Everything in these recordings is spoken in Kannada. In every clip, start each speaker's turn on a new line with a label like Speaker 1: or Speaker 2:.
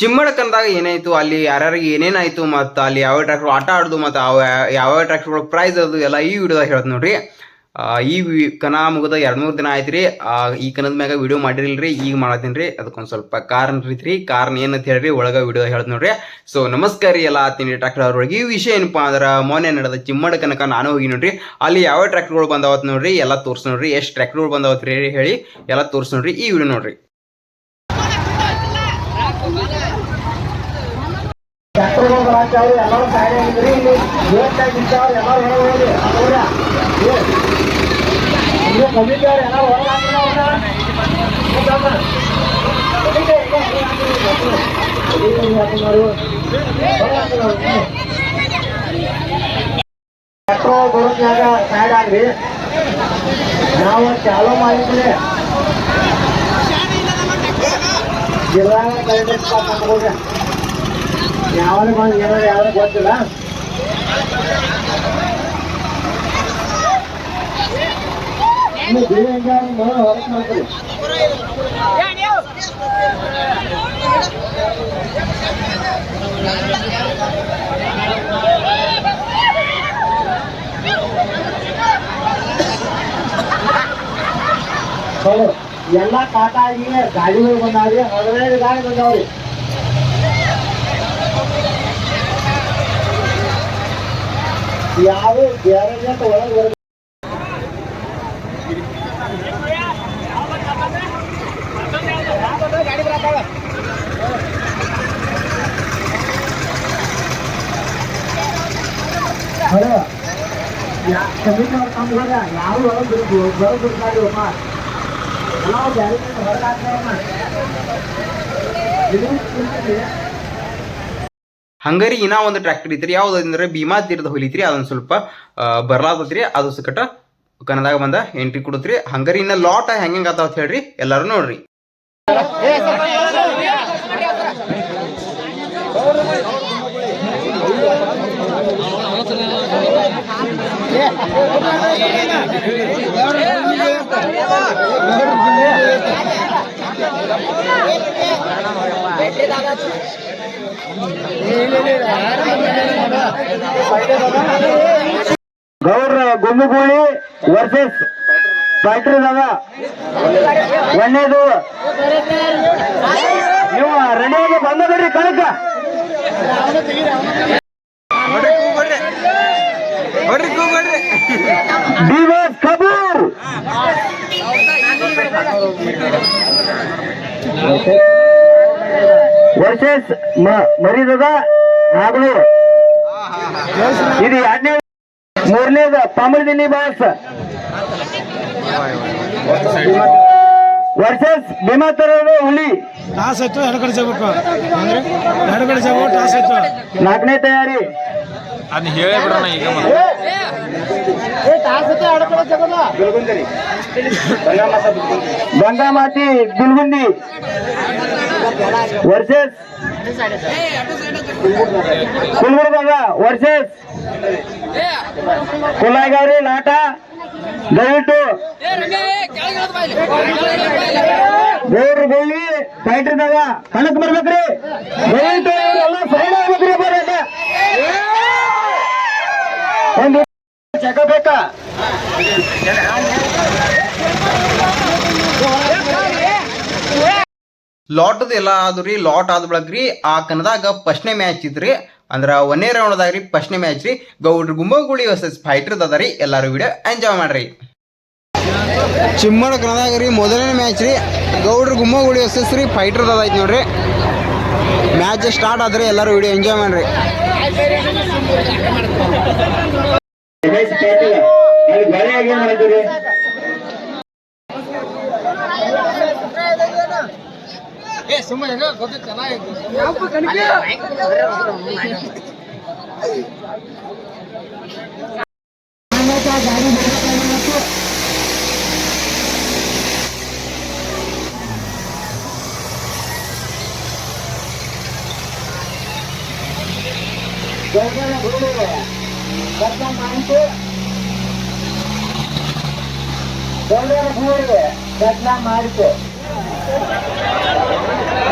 Speaker 1: ಚಿಮ್ಮಡಕಂದಾಗ ಏನಾಯ್ತು? ಅಲ್ಲಿ ಯಾರ್ಯಾರಿಗೆ ಏನೇನಾಯ್ತು ಮತ್ತು ಅಲ್ಲಿ ಯಾವ ಟ್ರ್ಯಾಕ್ಟರ್ ಆಟ ಆಡೋದು ಮತ್ತು ಅವ ಯಾವ ಟ್ರ್ಯಾಕ್ಟರ್ಗಳ ಪ್ರೈಸ್ ಅದು ಎಲ್ಲ ಈ ವಿಡಿಯೋದಾಗ ಹೇಳ್ತೀನಿ ನೋಡ್ರಿ. ಈ ವಿ ಕನ ಮುಗಿದ ಎರಡು ಮೂರು ದಿನ ಆಯ್ತು ರೀ ಈ ಕನದ ಮ್ಯಾಗ ವಿಡಿಯೋ ಮಾಡಿರಿಲ್ರಿ ಈಗ ಮಾಡತ್ತೀನಿ ರೀ. ಅದಕ್ಕೊಂದು ಸ್ವಲ್ಪ ಕಾರಣ ರೀ ಕಾರಣ ಏನಂತ ಹೇಳ್ರಿ ಒಳಗೆ ವಿಡಿಯೋ ಹೇಳ್ತೀನಿ ನೋಡ್ರಿ. ಸೊ ನಮಸ್ಕಾರ ರೀ ಎಲ್ಲ ಆತೀನಿ ಟ್ರ್ಯಾಕ್ಟರ್ ಅವ್ರೊಳಗೆ. ಈ ವಿಷಯ ಏನಪ್ಪಾ ಅಂದ್ರೆ ಮೊನ್ನೆ ನಡೆದ ಚಿಮ್ಮಡ ಕನಕ ನಾನು ಹೋಗಿ ನೋಡ್ರಿ. ಅಲ್ಲಿ ಯಾವ ಟ್ರ್ಯಾಕ್ಟರ್ಗಳು ಬಂದಾವತ್ ನೋಡ್ರಿ? ಎಲ್ಲ ತೋರ್ಸ್ ನೋಡ್ರಿ. ಎಷ್ಟು ಟ್ರ್ಯಾಕ್ಟರ್ಗಳು ಬಂದಾವತ್ ರೀ ಹೇಳಿ, ಎಲ್ಲ ತೋರ್ಸ್ ನೋಡ್ರಿ ಈ ವಿಡಿಯೋ ನೋಡ್ರಿ.
Speaker 2: ಬರಾಕ್ತಾವ್ರಿ ಎಲ್ಲರೂ ಗಾಡಿ ಆಗಿದ್ರಿ ಇಲ್ಲಿ ವೇಸ್ಟಾಗಿ ನಿಂತಾವ್ರಿ ಎಲ್ಲರೂ ಹೊರಗೆ ಹೋಗ್ರಿ ಇಲ್ಲಿ ಇದು ಕಮಿಟಿಯವ್ರು ಎಲ್ಲರೂ ಹೊರಗೆ ಟ್ರ್ಯಾಕ್ಟರ್ ಬರೋದ್ನಾಗ ಸೈಡ್ ಆಗ್ರಿ. ನಾವು ಚಾಲೂ ಮಾಡಿದ್ರೆ ಜಿಲ್ಲಾ ಕಲೆಕ್ಟರ್ ಯಾವಾಗ ಬಂದು ಏನಾದ್ರು ಯಾವ್ದು ಗೊತ್ತಿಲ್ಲ. ಇನ್ನು ಬೇರೆ ಹೆಂಗಾದ್ರು ಮೊದಲು ಹೊರಗೆ ಮಾಡ್ತೀರಿ ಹೌದು ಎಲ್ಲ ಟಾಟಾ ಆಗಿ ಗಾಡಿಗಳು ಬಂದಾವ್ರಿ ಹದಿನೈದು ಗಾಡಿ ಬಂದಾವ್ರಿ ಯಾವ ಗ್ಯಾರೇಜ್ ಅಂತ ಒಳಗೆ ಬರ ಹಲೋ ಕಮಿಟಿ ಅವ್ರು ತಮ್ಮ ಹೋದ ಯಾರು ಒಳಗೆ ಬಿಡ್ತು ಒಳಗೆ ಬಿಡ್ತಾರೆ ಅಮ್ಮ ಎಲ್ಲ ಗ್ಯಾರೇಜ್ ಹೊರಗೆ ಹಾಕ್ತಾರಮ್ಮ ಇದು ಕುಂತಿದೆ.
Speaker 1: ಹಂಗರಿ ಇನ್ನ ಒಂದು ಟ್ರ್ಯಾಕ್ಟರ್ ಐತ್ರಿ ಯಾವ್ದು ಅಂದ್ರೆ ಭೀಮಾ ತೀರದ ಹೊಲಿತ್ರಿ ಅದೊಂದು ಸ್ವಲ್ಪ ಬರ್ಲಾತತ್ರಿ ಅದು ಸಕಟ ಕನ್ನಡಾಗ ಬಂದ ಎಂಟ್ರಿ ಕೊಡತ್ರಿ ಹಂಗಾರಿ ಇನ್ನ ಲಾಟ್ ಹೆಂಗ್ ಹೆಂಗ್ ಅಂತ ಹೇಳ್ರಿ ಎಲ್ಲಾರು ನೋಡ್ರಿ
Speaker 2: ಗೌಡ್ರ ಗುಮ್ಮಗೂಳಿ ವರ್ಸಸ್ ಫೈಟರ್ ದಾಗ. ಒಳ್ಳೇದು ನೀವು ರೆಡಿಯಾಗಿ ಬಂದದ್ರಿ ಕಳಕ ಡಿವೈಸ್ ಕಬೂರ್. ವರ್ಸಸ್ ಮರಿದದ ಹಾಗೂ ಇದು ಎರಡನೇ ಮೂರನೇದು ಪಾಮರ್ದಿನಿ ಬಾಸ್. ವರ್ಸಸ್ ಭೀಮಾ ತರೋದು ಹುಲಿ.
Speaker 3: ಟಾಸ್ ಆಯ್ತು ಎರಡು ಕಡೆ ಜಾಗಬೇಕು. ಅಂದ್ರೆ ಎರಡು ಕಡೆ ಜಾಗ ಟಾಸ್ ಆಯ್ತು
Speaker 2: ನಾಲ್ಕನೇ ತಯಾರಿ.
Speaker 4: ಅದನ್ನ ಹೇಳೇ ಬಿಡೋಣ ಈಗ
Speaker 2: ಗಂಗಾಮಾತಿ ಗುಲ್ಗುಂದಿ. ವರ್ಸಸ್ ಕುಲ್ಬುರ್ಗ ವರ್ಸಸ್ ಕುಲಾಗೌರಿ ನಾಟ ದಯವಿಟ್ಟು ಮೂರು ಬಳ್ಳಿ ಫ್ಯಾಕ್ಟ್ರಿದಾಗ ಕಣಕ್ ಬರ್ಬೇಕ್ರಿ ದಯವಿಟ್ಟು ಎಲ್ಲ ಸೈಡ್ ಆಗ್ಬೇಕ್ರಿ ಒಂದು ಚೆಕ
Speaker 1: ಲಾಟ್ದು ಎಲ್ಲ ಆದ್ರಿ ಲಾಟ್ ಆದ ಬಳಗ್ರಿ ಆ ಕನದಾಗ ಫಸ್ಟ್ನೇ ಮ್ಯಾಚ್ ಇದ್ರಿ. ಅಂದ್ರ ಒಂದೇ ರೌಂಡ್ದಾಗ ರೀ ಫಸ್ಟ್ನೇ ಮ್ಯಾಚ್ ರೀ. ಗೌಡ್ರ ಗುಂಬಗುಳಿ ವರ್ಸಸ್ ಫೈಟರ್ ಅದ ರೀ ಎಲ್ಲಾರು ವಿಡಿಯೋ ಎಂಜಾಯ್ ಮಾಡ್ರಿ. ಚಿಮ್ಮಡ ಕನದಾಗ ರೀ ಮೊದಲನೇ ಮ್ಯಾಚ್ ರೀ ಗೌಡ್ರ ಗುಂಬಗುಳಿ ವರ್ಸಸ್ ರೀ ಫೈಟರ್ ಅದಾಯ್ತು ನೋಡ್ರಿ. ಮ್ಯಾಚ್ ಸ್ಟಾರ್ಟ್ ಆದ್ರೆ ಎಲ್ಲಾರು ವಿಡಿಯೋ ಎಂಜಾಯ್ ಮಾಡ್ರಿ.
Speaker 2: ಏನ್ ಮಾಡಿದ್ದೀರಿ ಮಾಡಿತು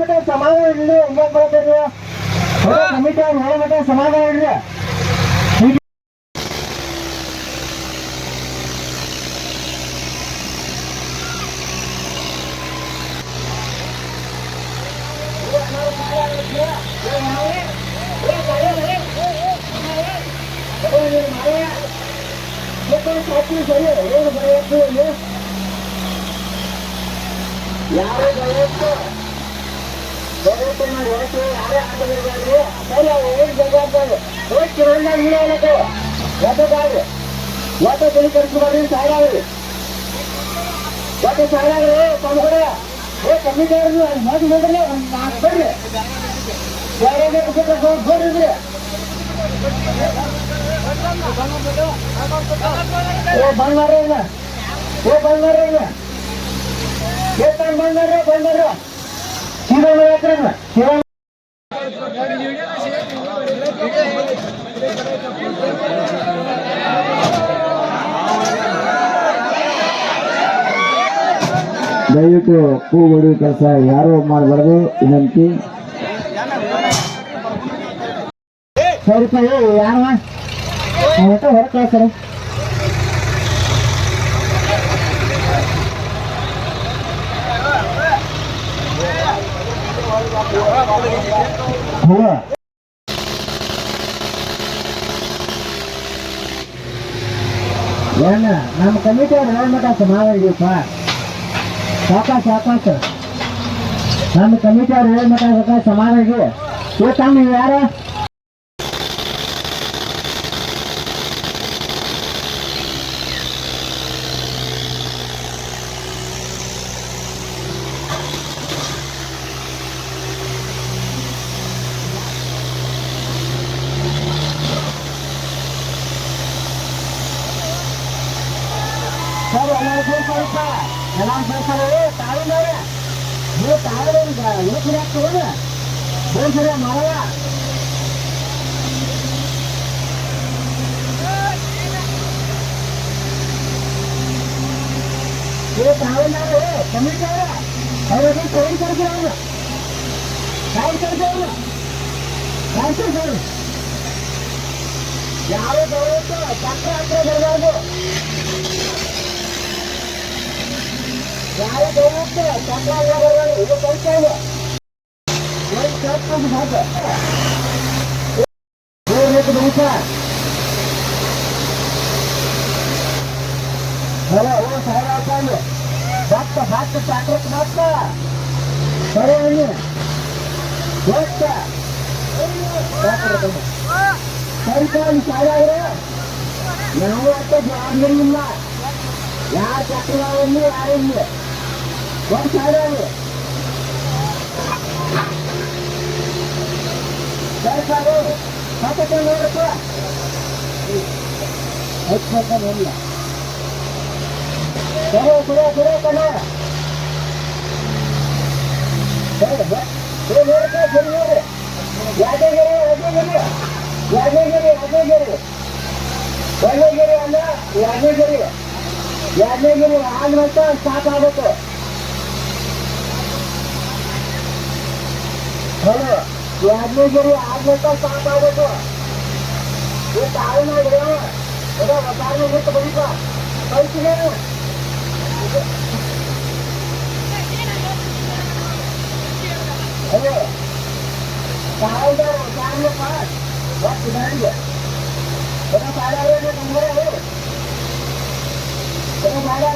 Speaker 2: Committee ಅವ್ರು ಹೋಗ್ಬಿಟ್ಟು ಸಮಾಧಾನ ಇಡ್ಲಿ ಹೆಂಗೆ ಬರ್ತೀರಿ ಕಮಿಟಿ ಅವ್ರು ಹೋಗ್ಬಿಟ್ಟು ಸಮಾಧಾನ ಇಡ್ಲಿ ಯಾರು ದಯವಿಟ್ಟು ದಯವಿಟ್ಟು ಮಾಡಿ ಹೊರಟು ಯಾರೇ ಹಾಕಿರ್ಬೇಡ್ರಿ ಸರಿ ಅವ್ರು ಏನು ಜವಾಬ್ದಾರಿ ಹೋಗಿ ಕಿರಣದಾಗ ಇಲ್ಲ ಹೇಳಕ್ಕೆ ಒತ್ತದಾಗ್ರಿ ಒತ್ತ ತಲೆ ಕಡಿಸ್ಬೇಡ್ರಿ ಸಾಯ್ಡ್ ಆಗ್ರಿ ಒತ್ತ ಸಾಯ್ಡ್ ಆಗ್ರಿ ತಮ್ಗಡೆ ಏ ಕಮ್ಮಿಟಿ ಅವ್ರದ್ದು ಮೊದಲು ನೋಡ್ರಿ ಒಂದು ನಾಲ್ಕು ಬರ್ರಿ ಬೇರೆ ಬರ್ರಿ ಏ ಬಂದ್ ಮಾಡ್ರಿ ಈಗ ಏ ಬಂಗಾರ? ಮಾಡ್ರಿ
Speaker 5: ದಯವಿಟ್ಟು ಹೂ ಹೊಡೆಯುವ ಕೆಲಸ ಯಾರು ಮಾಡಬಾರ್ದು ವಿನಂತಿ
Speaker 2: ಸರಿಪ ಯಾರವ ಅವತ್ತ ಹೊರ ಕಳ್ಸರ ભોળા વેના નામ કમિટી વેણ મટા સમાવે છે પા સાકા સાકા છે નામ કમિટી વેણ મટા સમાવે છે તે તમે યાર ನೀವು ತಾಳಿ ಉಳಿಸಿ ಹಾಕ್ತದ ಬೋನ್ಸರಿ ಮಾಡಲ್ಲ ನೀವು ತಾಳಿನವ್ರೆ ಕಮಿಟಿ ಅವ್ರೆ ಅವ್ರಿಗೆ ಕೈ ಕರ್ಸಿ ಅವ್ರು ಕೈ ಕರ್ಸಿ ಅವ್ರು ಕೈ ಕರ್ಸಿ ಅವ್ರು ಯಾವ ದಯವಿಟ್ಟು ಚಕ್ರ ಹತ್ರ ಬರಬಾರ್ದು ಯಾವ ದಯವಿಟ್ಟು ಚಕ್ರ ಹತ್ರ ಬರಬಾರ್ದು ಇದು ಕಲಿತಾ ಇದೆ ಏನು ಕೇಳ್ಕೊಂಡು ಸಾಕು ಹೇಳ್ಬೇಕು ನಿಮಿಷ ಹಲೋ ಓ ಸಾವಿರ ಹಾಕೊಂಡು ಭಕ್ತ ಭಕ್ತ ಚಕ್ರಕ್ಕೆ ಭಕ್ತ ಸರಿ ಅಣ್ಣಿ ಭಕ್ತ ಸರ್ಕಾರಿ ಶಾಲೆಯಾದ್ರೆ ನಾವು ಅಷ್ಟೇ ಜವಾಬ್ದಾರಿ ಇಲ್ಲ ಯಾರು ಚಕ್ರವನ್ನು ಯಾರಿಲ್ಲ ಒಂದು ಶಾಲೆ ಯಾದಗಿರಿ ಯಾದಗಿರಿ ಯಾದಗಿರಿ ಯಾದಗಿರಿ ಯಾದಗಿರಿ ಅಲ್ಲ ಯಾದಗಿರಿ ಯಾದಗಿರಿ ಆದ್ಮೇಲೆ ಸ್ಟಾಪ್ ಆಗಬೇಕು ಯಾದಗಿರಿ ಆದ್ಮೇಲೆ ಸ್ಟಾಪ್ ಆಗಬೇಕು ಈ ತಾಯಿ ಮಾಡ್ರಿ ಅದ ಒತ್ತಾರ ಬಿಟ್ಟು ಬರೀಪ ಕಳ್ಸಿಗೆ ಹಲೋ ತಾಯಿದಾರ ಒತ್ತಾರಪ್ಪ ಒಟ್ಟು ದಾರಿಗೆ Kena sadar ni kamera ni. Kena sadar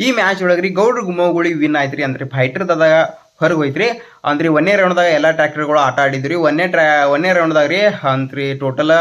Speaker 1: ಈ ಮ್ಯಾಚ್ ಒಳಗ್ರಿ ಗೌಡ್ರ ಗುಮ್ಮಗುಳಿ ವಿನ್ ಆಯ್ತ್ರಿ ಅಂದ್ರೆ ಫೈಟರ್ದಾಗ ಹೊರಗೆ ಹೋಯ್ತ್ರಿ. ಅಂದ್ರೆ ಒಂದೇ ರೌಂಡ್ದಾಗ ಎಲ್ಲ ಟ್ರ್ಯಾಕ್ಟರ್ಗಳು ಆಟ ಆಡಿದ್ರಿ. ಒಂದೇ ಟ್ರ್ಯಾ ಒಂದೇ ರೌಂಡ್ದಾಗ ರೀ ಅಂತ್ರಿ ಟೋಟಲ್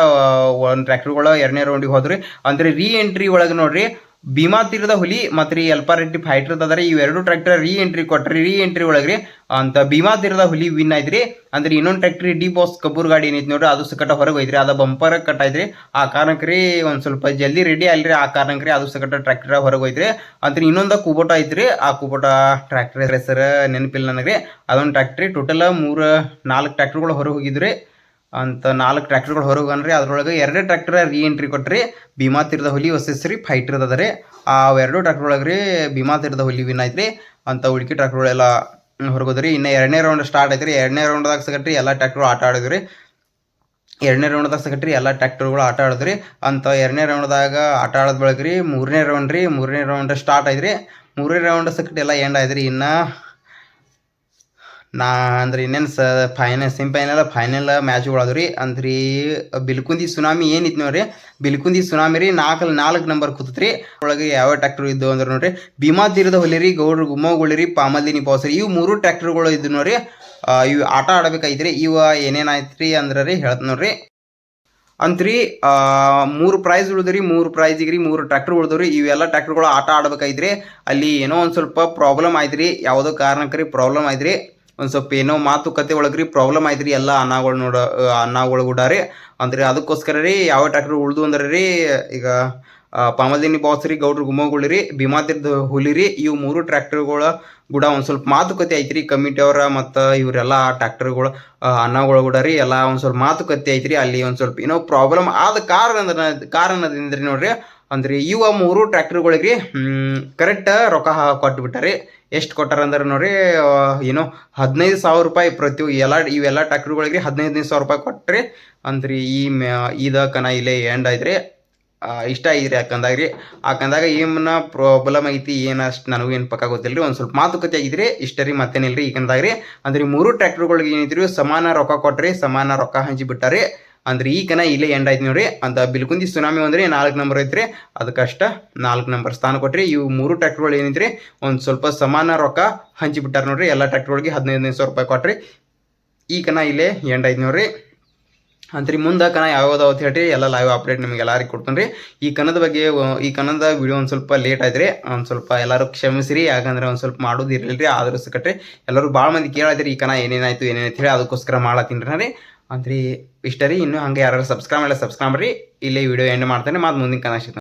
Speaker 1: ಒಂದು ಟ್ರ್ಯಾಕ್ಟರ್ಗಳು ಎರಡನೇ ರೌಂಡಿಗೆ ಹೋದ್ರಿ. ಅಂದ್ರೆ ರೀ ಎಂಟ್ರಿ ಒಳಗೆ ನೋಡ್ರಿ ಭೀಮಾ ತೀರದ ಹುಲಿ ಮತ್ತು ರೀ ಎಲ್ಪಾರೆಟ್ಟಿ ಫೈಟರ್ ಅದಾರ. ಇವೆರಡು ಟ್ರ್ಯಾಕ್ಟರ್ ರೀ ಎಂಟ್ರಿ ಕೊಟ್ರಿ ರೀ ಎಂಟ್ರಿ ಒಳಗ್ರಿ ಅಂತ ಭೀಮಾ ತೀರದ ಹುಲಿ ವಿನ್ ಆಯ್ತ್ರಿ ಅಂದ್ರೆ ಇನ್ನೊಂದು ಟ್ರ್ಯಾಕ್ಟ್ರಿ ಡಿ ಬಾಸ್ ಕಬ್ಬೂರ್ ಗಾಡಿ ಏನೈತಿ ನೋಡ್ರಿ, ಅದು ಸಕಟ ಹೊರಗೆ ಹೋಯ್ತ್ರಿ ಅದ ಬಂಪರ್ ಕಟ್ ಆಯ್ತ್ರಿ ಆ ಕಾರಣಕ್ಕೆ ರೀ ಒಂದು ಸ್ವಲ್ಪ ಜಲ್ದಿ ರೆಡಿ ಆಲ್ರಿ ಆ ಕಾರಣಕ್ಕೆ ರೀ ಅದು ಸಕಟ ಟ್ರ್ಯಾಕ್ಟರ್ ಹೊರಗೆ ಹೋಯ್ತ್ರಿ ಅಂತ ಇನ್ನೊಂದು ಕೂಬೋಟ ಐತ್ರಿ ಆ ಕೂಬೋಟ ಟ್ರ್ಯಾಕ್ಟರ್ ಹೆಸರು ನೆನಪಿಲ್ಲ ನನಗೆ ಅದೊಂದು ಟ್ರ್ಯಾಕ್ಟ್ರಿ ಟೋಟಲ್ ಮೂರು ನಾಲ್ಕು ಟ್ರ್ಯಾಕ್ಟರ್ಗಳು ಹೊರಗೆ ಹೋಗಿದ್ರಿ ಅಂತ ನಾಲ್ಕು ಟ್ರ್ಯಾಕ್ಟರ್ಗಳು ಹೊರಗೆ ಅನ್ರಿ ಅದ್ರೊಳಗೆ ಎರಡೇ ಟ್ರ್ಯಾಕ್ಟರ್ ರೀ ಎಂಟ್ರಿ ಕೊಟ್ರಿ. ಭೀಮಾ ತೀರದ ಹುಲಿ ಹೊಸಿಸ್ರಿ ರೀ ಫೈಟರ್ ಅದ ರೀ ಆ ಎರಡು ಟ್ರ್ಯಾಕ್ಟರ್ ಒಳಗೆ ರೀ ಭೀಮಾ ತೀರದ ಹುಲಿ ವಿನ್ ಐತ್ರಿ ಅಂತ ಉಳ್ಕಿ ಟ್ರ್ಯಾಕ್ಟರ್ಗಳೆಲ್ಲ ಹೊರಗೋದ್ರಿ ಇನ್ನು ಎರಡನೇ ರೌಂಡ್ ಸ್ಟಾರ್ಟ್ ಐತ್ರಿ ಎರಡನೇ ರೌಂಡ್ದಾಗ ಸಗಟ್ರಿ, ಎಲ್ಲ ಟ್ರ್ಯಾಕ್ಟರ್ ಆಟ ಆಡಿದ್ರಿ. ಎರಡನೇ ರೌಂಡ್ದಾಗ ಸಗಟ್ರಿ, ಎಲ್ಲ ಟ್ರ್ಯಾಕ್ಟರ್ಗಳು ಆಟ ಆಡಿದ್ರಿ. ಅಂತ ಎರಡನೇ ರೌಂಡ್ದಾಗ ಆಟ ಆಡೋದ್ ಬಳಗ್ರಿ. ಮೂರನೇ ರೌಂಡ್ ರೀ. ಮೂರನೇ ರೌಂಡ್ ಸ್ಟಾರ್ಟ್ ಐತ್ರಿ ಮೂರನೇ ರೌಂಡ್ ಸಕಟ್ ಎಲ್ಲ ಎಂಡ್ ಆಯ್ತು ರೀ ಇನ್ನು ನಾ ಅಂದ್ರೆ ಇನ್ನೇನು ಸ ಫೈನಲ್ ಸೆಮಿಫೈನಲ್ ಫೈನಲ್ ಮ್ಯಾಚ್ಗಳು ಅದಾವ ರೀ. ಅಂದ್ರಿ, ಬಿಲ್ಕುಂದಿ ಸುನಾಮಿ ಏನಿತ್ತು ನೋಡ್ರಿ, ಬಿಲ್ಕುಂದಿ ಸುನಾಮಿ ರೀ ನಾಲ್ಕು ನಾಲ್ಕು ನಂಬರ್ ಕೂತ್ರಿ ಒಳಗೆ ಯಾವ ಟ್ರ್ಯಾಕ್ಟರ್ ಇದ್ದು ಅಂದ್ರೆ ನೋಡ್ರಿ ಭೀಮಾ ತೀರದ ಹೊಲಿರಿ ಗೌಡ್ರ ಗುಮ್ಮಗುಳಿರಿ ಪಾಮಲ್ದಿನಿ ಬಾಸ್ ಇವು ಮೂರು ಟ್ರ್ಯಾಕ್ಟರ್ಗಳು ಇದ್ದು ನೋಡ್ರಿ ಇವು ಆಟ ಆಡಬೇಕಾಯ್ತ್ರಿ ಇವ ಏನೇನಾಯ್ತು ರೀ ಅಂದ್ರೆ ರೀ ಹೇಳ್ತ ನೋಡ್ರಿ. ಅಂತ್ರಿ ಮೂರು ಪ್ರೈಸ್ ಉಳಿದ್ರಿ ಮೂರು ಪ್ರೈಸಿಗೆ ರೀ, ಮೂರು ಟ್ರ್ಯಾಕ್ಟರ್ ಉಳಿದ್ರಿ ಇವೆಲ್ಲ ಟ್ರ್ಯಾಕ್ಟರ್ಗಳು ಆಟ ಆಡ್ಬೇಕಾಯ್ತ್ರಿ ಅಲ್ಲಿ ಏನೋ ಒಂದು ಸ್ವಲ್ಪ ಪ್ರಾಬ್ಲಮ್ ಆಯ್ತ್ರಿ ಯಾವುದೋ ಕಾರಣಕ್ಕೆ ರೀ ಪ್ರಾಬ್ಲಮ್ ಆಯ್ತ್ರಿ ಒಂದು ಸ್ವಲ್ಪ ಏನೋ ಮಾತುಕತೆ ಒಳಗೆ ರೀ ಪ್ರಾಬ್ಲಮ್ ಆಯ್ತ್ರಿ ಎಲ್ಲ ಅನ್ನಗಳು ನೋಡ ಅನ್ನಗಳು ಕೂಡ ರೀ ಅಂದ್ರೆ ಅದಕ್ಕೋಸ್ಕರ ರೀ ಯಾವ ಟ್ರ್ಯಾಕ್ಟರ್ ಉಳ್ದು ಅಂದ್ರೆ ರೀ, ಈಗ ಪಾಮಲ್ದಿನಿ ಬಾಸ್ ರೀ, ಗೌಡ್ರ ಗುಮ್ಮಗುಳಿ ರೀ ಭೀಮಾತಿರ್ದ ಹುಲಿ ರೀ, ಇವು ಮೂರು ಟ್ರ್ಯಾಕ್ಟರ್ಗಳ ಕೂಡ ಒಂದು ಸ್ವಲ್ಪ ಮಾತುಕತೆ ಐತ್ರಿ ಕಮಿಟಿ ಅವರ ಮತ್ತು ಇವರೆಲ್ಲ ಟ್ರ್ಯಾಕ್ಟರ್ಗಳು ಅನ್ನಗಳು ಕೂಡ ರೀ, ಎಲ್ಲ ಒಂದು ಸ್ವಲ್ಪ ಮಾತುಕತೆ ಐತ್ರಿ ಅಲ್ಲಿ ಒಂದು ಸ್ವಲ್ಪ ಏನೋ ಪ್ರಾಬ್ಲಮ್ ಆದ ಕಾರಣ ಕಾರಣದಿಂದ ರೀ ನೋಡ್ರಿ ಅಂದ್ರೆ ಇವ ಮೂರು ಟ್ರ್ಯಾಕ್ಟರ್ಗಳಿಗೆ ಕರೆಕ್ಟ್ ರೊಕ್ಕ ಹಾ- ಬಿಟ್ಟಾರೆ ಎಷ್ಟು ಕೊಟ್ಟಾರ ಅಂದ್ರೆ ನೋಡ್ರಿ ಏನು ಹದಿನೈದು ಸಾವಿರ ರೂಪಾಯಿ ಪ್ರತಿ ಎಲ್ಲ ಇವೆಲ್ಲ ಟ್ರ್ಯಾಕ್ಟರ್ಗಳಿಗೆ ಹದಿನೈದು ಸಾವಿರ ರೂಪಾಯಿ ಕೊಟ್ರಿ ಅಂದ್ರೆ ಈ ಮ್ಯಾ ಕನ ಇಲ್ಲೇ ಎಂಡ್ ಐತ್ರಿ ಆ, ಇಷ್ಟ ಆಗಿದ್ರಿ ಯಾಕಂದಾಗ ರೀ ಯಾಕಂದಾಗ ಏನ ಪ್ರಾಬ್ಲಮ್ ಐತಿ ಏನು ಅಷ್ಟು ನನಗೂ ಏನು ಪಕ್ಕ ಗೊತ್ತಿಲ್ಲ ರೀ ಒಂದು ಸ್ವಲ್ಪ ಮಾತುಕತೆ ಆಗಿದ್ರಿ ಇಷ್ಟ ರೀ ಮತ್ತೇನಿಲ್ಲ ರೀ ಈಗಂದಾಗ ರೀ ಅಂದ್ರೆ ಮೂರು ಟ್ರ್ಯಾಕ್ಟರ್ಗಳಿಗೆ ಏನೈತ್ರಿ ಸಮಾನ ರೊಕ್ಕ ಕೊಟ್ರಿ ಸಮಾನ ರೊಕ್ಕ ಹಂಚಿ ಬಿಟ್ಟಾರಿ ಅಂದ್ರೆ ಈ ಕನ ಇಲ್ಲೇ ಎಂಡ್ ಆಯ್ತು ನೋಡ್ರಿ. ಅಂತ ಬಿಲ್ಕುಂದಿ ಸುನಾಮಿ ಅಂದ್ರೆ ನಾಲ್ಕು ನಂಬರ್ ಐತ್ರಿ. ಅದಕ್ಕಷ್ಟ ನಾಲ್ಕು ನಂಬರ್ ಸ್ಥಾನ ಕೊಟ್ರಿ. ಇವು ಮೂರು ಟ್ರ್ಯಾಕ್ಟರ್ಗಳು ಏನೈತ್ರಿ, ಒಂದು ಸ್ವಲ್ಪ ಸಮಾನ ರೊಕ್ಕ ಹಂಚಿ ಬಿಟ್ಟಾರ ನೋಡ್ರಿ. ಎಲ್ಲ ಟ್ರ್ಯಾಕ್ಟರ್ಗಳಿಗೆ ಹದಿನೈದು ಹದಿನೈದು ಸಾವಿರ ರೂಪಾಯಿ ಕೊಟ್ರಿ. ಈ ಕಣ ಇಲ್ಲೇ ಎಂಡ್ ಆಯ್ತು ನೋಡ್ರಿ. ಅಂತ್ರಿ ಮುಂದೆ ಕನ ಯಾವ್ದು ಅಂತ ಹೇಳಿ ಎಲ್ಲ ಲೈವ್ ಅಪ್ಡೇಟ್ ನಿಮಗೆ ಎಲ್ಲರಿಗೆ ಕೊಡ್ತೀನಿ ಈ ಕನ್ನದ ಬಗ್ಗೆ, ಈ ಕನ್ನದ ವಿಡಿಯೋ ಒಂದು ಸ್ವಲ್ಪ ಲೇಟ್ ಆಯ್ತು ಒಂದು ಸ್ವಲ್ಪ ಎಲ್ಲರೂ ಕ್ಷಮಿಸಿರಿ. ಯಾಕಂದ್ರೆ ಒಂದು ಸ್ವಲ್ಪ ಮಾಡೋದು ಆದ್ರೂ ಸಿಕ್ಕಟ್ರಿ ಎಲ್ಲರೂ ಭಾಳ ಮಂದಿ ಕೇಳಿದ್ರಿ ಈ ಕನ ಏನೇನಾಯ್ತು ಏನೇನಾಯ್ತು ಹೇಳಿ ಅದಕ್ಕೋಸ್ಕರ ಮಾಡತ್ತೀನಿ ರೀ ಅಂತ್ರಿ ಇಷ್ಟ ಇನ್ನೂ ಹಂಗೆ ಯಾರು ಸಬ್ಸ್ಕ್ರೈಬ್ ಮಾಡಿಲ್ಲ ಸಬ್ಸ್ಕ್ರೈಬ್ ಮಾಡ್ರಿ. ಇಲ್ಲೇ ವಿಡಿಯೋ ಎಂಡ್ ಮಾಡ್ತೇನೆ, ಮತ್ತೆ ಮುಂದಿನ ಕನ ಸಿಗ್ತಾನೆ